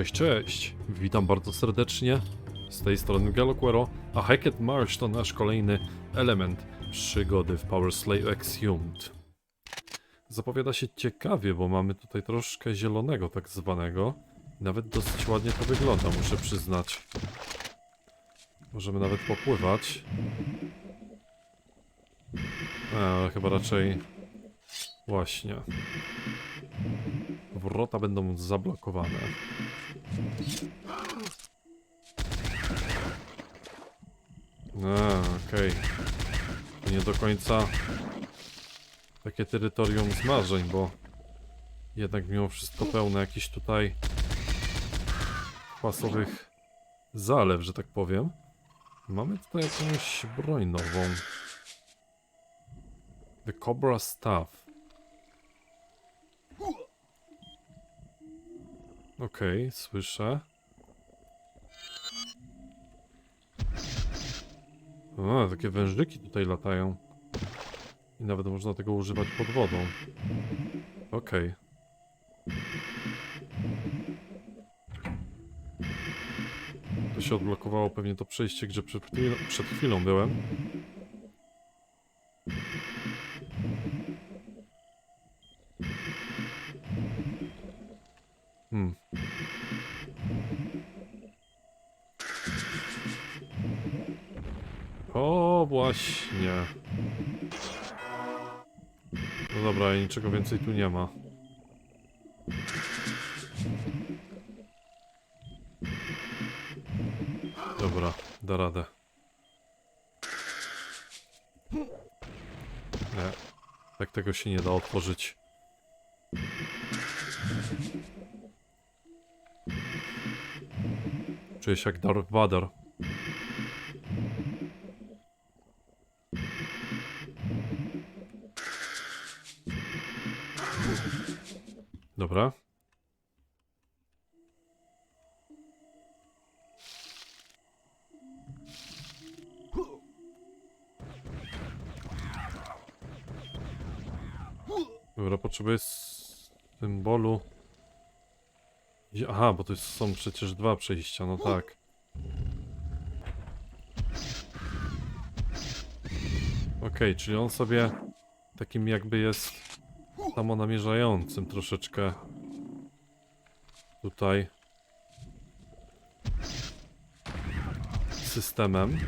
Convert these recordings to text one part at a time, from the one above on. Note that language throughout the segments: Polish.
Cześć, cześć! Witam bardzo serdecznie. Z tej strony Galoquero, a Hackett Marsh to nasz kolejny element przygody w Power Slave Exhumed. Zapowiada się ciekawie, bo mamy tutaj troszkę zielonego tak zwanego. Nawet dosyć ładnie to wygląda, muszę przyznać. Możemy nawet popływać. Chyba raczej... Właśnie. Wrota będą zablokowane. A, okej. To nie do końca takie terytorium zmarzeń, bo jednak mimo wszystko pełne jakichś tutaj kwasowych zalew, że tak powiem. Mamy tutaj jakąś broń nową. The Cobra Staff. Okej, słyszę. A, takie wężyki tutaj latają. I nawet można tego używać pod wodą. Okej. To się odblokowało pewnie to przejście, gdzie przed chwilą, przed chwilą byłem. O, właśnie. No dobra, i niczego więcej tu nie ma. Dobra, da radę. Nie, tak tego się nie da otworzyć. Czuję się jak Darth Vader. Dobra. Dobra, potrzebuję symbolu. Aha, bo to są przecież dwa przejścia, no tak. Okej, czyli on sobie takim jakby jest samonamierzającym troszeczkę tutaj systemem.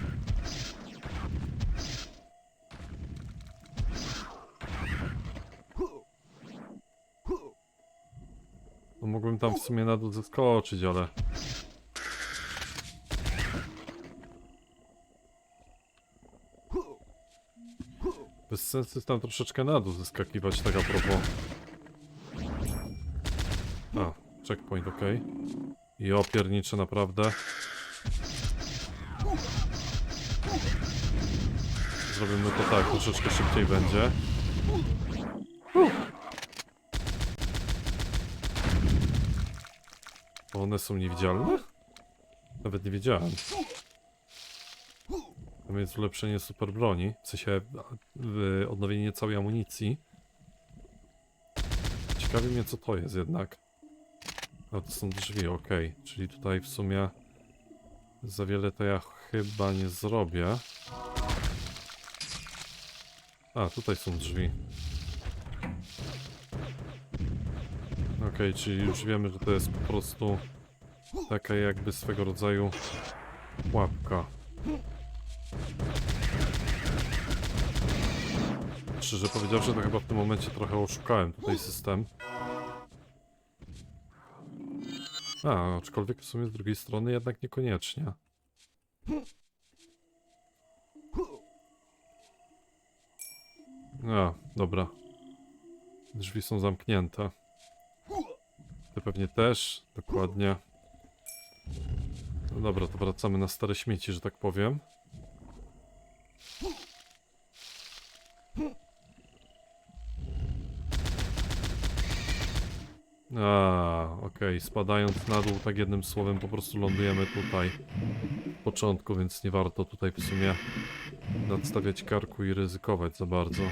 No mógłbym tam w sumie na dół zeskoczyć, ale... Bez sensu jest tam troszeczkę na dół zeskakiwać, tak a propos. A, checkpoint, ok. I opiernicze naprawdę. Zrobimy to tak, troszeczkę szybciej będzie. One są niewidzialne? Nawet nie wiedziałem. Tam jest ulepszenie super broni, w sensie odnowienie całej amunicji. Ciekawi mnie co to jest jednak. A to są drzwi, ok. Czyli tutaj w sumie za wiele to ja chyba nie zrobię. A, tutaj są drzwi. Okej, czyli już wiemy, że to jest po prostu taka jakby swego rodzaju pułapka. Szczerze powiedziawszy, to chyba w tym momencie trochę oszukałem tutaj system. A, aczkolwiek w sumie z drugiej strony jednak niekoniecznie. A, dobra. Drzwi są zamknięte. Ty pewnie też, dokładnie. No dobra, to wracamy na stare śmieci, że tak powiem. A, okej, spadając na dół, tak jednym słowem po prostu lądujemy tutaj w początku, więc nie warto tutaj w sumie nadstawiać karku i ryzykować za bardzo.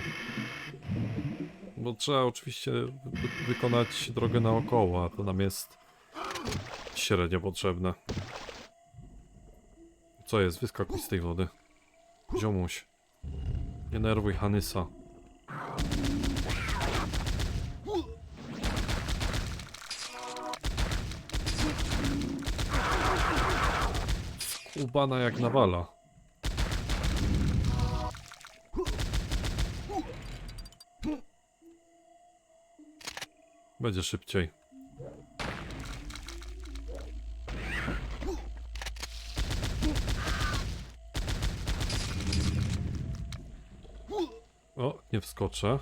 Bo trzeba oczywiście wy wykonać drogę naokoło, a to nam jest Średnio potrzebne. Co jest? Wyskakuj z tej wody. Ziomuś. Nie nerwuj Hanysa. Ubana jak nawala. Będzie szybciej. O, nie wskoczę.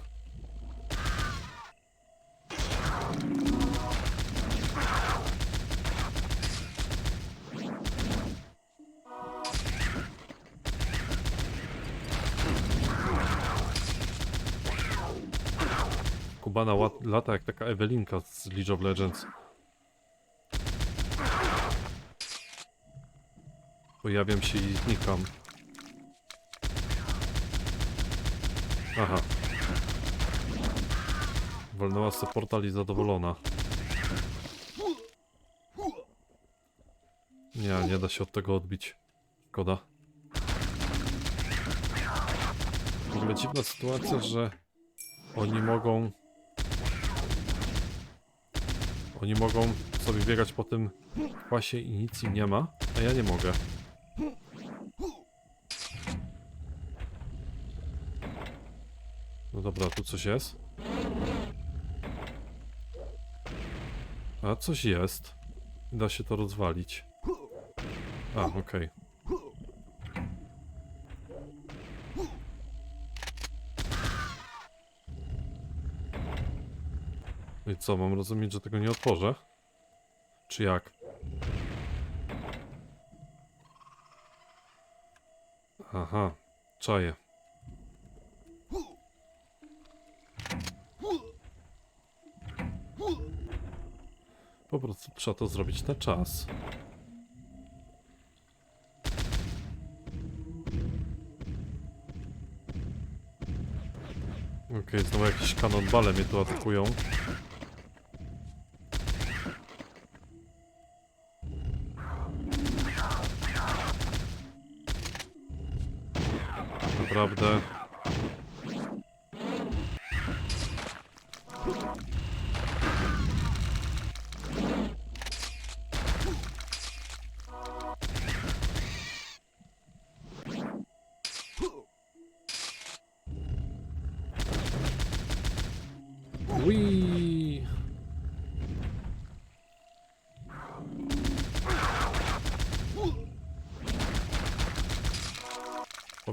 Lata jak taka Ewelinka z League of Legends. Pojawiam się i znikam. Aha. Walnęła sobie portal i zadowolona. Nie, nie da się od tego odbić. Szkoda. W ogóle dziwna sytuacja, że oni mogą... Oni mogą sobie biegać po tym pasie i nic im nie ma, a ja nie mogę. No dobra, tu coś jest. A coś jest. Da się to rozwalić. A, okej. I co, mam rozumieć, że tego nie otworzę? Czy jak? Aha, czaję. Po prostu trzeba to zrobić na czas. Okej, znowu jakieś kanonbale mnie tu atakują.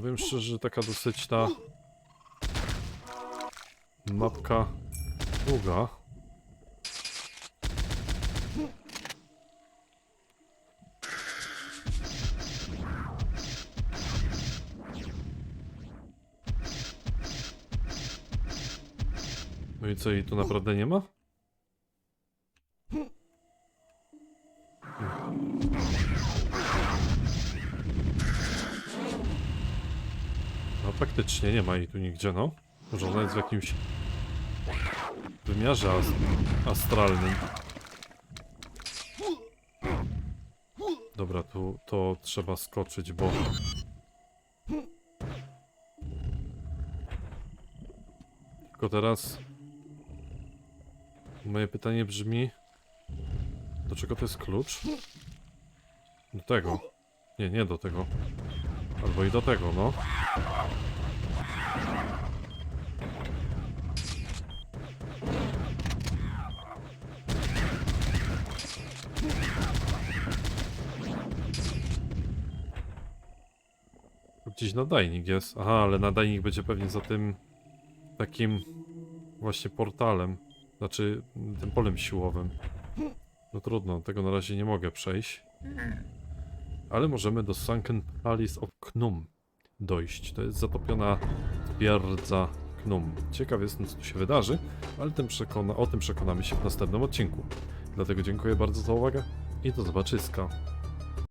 Powiem szczerze, że taka dosyć ta mapka długa. No i co, jej tu naprawdę nie ma? Faktycznie nie ma jej tu nigdzie, no. Może ona jest w jakimś wymiarze as astralnym. Dobra, tu to trzeba skoczyć, bo... Tylko teraz... Moje pytanie brzmi... Do czego to jest klucz? Do tego. Nie, nie do tego. Albo i do tego, no. Gdzieś nadajnik jest. Aha, ale nadajnik będzie pewnie za tym takim właśnie portalem. Znaczy tym polem siłowym. No trudno, tego na razie nie mogę przejść. Ale możemy do Sunken Palace of Knum dojść. To jest zatopiona twierdza Knum. Ciekaw jestem, co tu się wydarzy, ale tym przekona o tym przekonamy się w następnym odcinku. Dlatego dziękuję bardzo za uwagę i do zobaczyska.